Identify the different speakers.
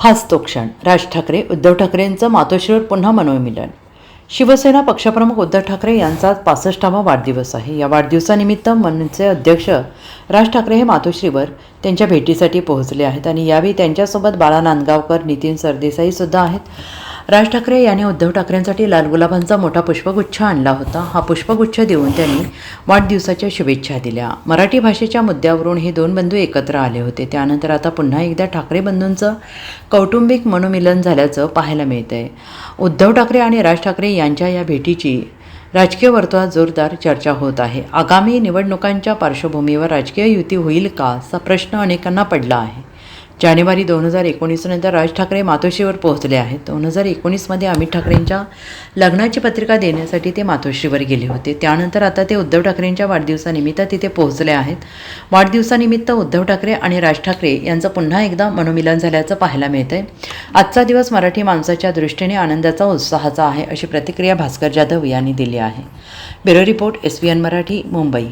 Speaker 1: हाच तो क्षण. राज ठाकरे उद्धव ठाकरेंचं मातोश्रीवर पुन्हा मनोमिलन शिवसेना पक्षप्रमुख उद्धव ठाकरे यांचा पासष्टावा वाढदिवस आहे. या वाढदिवसानिमित्त मनसे अध्यक्ष राज ठाकरे हे मातोश्रीवर त्यांच्या भेटीसाठी पोहोचले आहेत आणि यावेळी त्यांच्यासोबत बाळा नांदगावकर नितीन सरदेसाईसुद्धा आहेत. राज ठाकरे यांनी उद्धव ठाकरेंसाठी लाल गुलाबांचा मोठा पुष्पगुच्छ आणला होता. हा पुष्पगुच्छ देऊन त्यांनी वाढदिवसाच्या शुभेच्छा दिल्या. मराठी भाषेच्या मुद्द्यावरून हे दोन बंधू एकत्र आले होते. त्यानंतर आता पुन्हा एकदा ठाकरे बंधूंचं कौटुंबिक मनोमिलन झाल्याचं पाहायला मिळतं आहे उद्धव ठाकरे आणि राज ठाकरे यांच्या या भेटीची राजकीय वर्तुळात जोरदार चर्चा होत आहे. आगामी निवडणुकांच्या पार्श्वभूमीवर राजकीय युती होईल का? असा प्रश्न अनेकांना पडला आहे. जानेवारी दोन हजार एकोणीसनंतर राज ठाकरे मातोश्रीवर पोहोचले आहेत. दोन हजार एकोणीसमध्ये अमित ठाकरेंच्या लग्नाची पत्रिका देण्यासाठी ते मातोश्रीवर गेले होते. त्यानंतर आता ते उद्धव ठाकरेंच्या वाढदिवसानिमित्त तिथे पोहोचले आहेत. वाढदिवसानिमित्त उद्धव ठाकरे आणि राज ठाकरे यांचं पुन्हा एकदा मनोमिलन झाल्याचं पाहायला मिळतं आहे आजचा दिवस मराठी माणसाच्या दृष्टीने आनंदाचा उत्साहाचा आहे अशी प्रतिक्रिया भास्कर जाधव यांनी दिली आहे. Bureau report S V N Marathi Mumbai.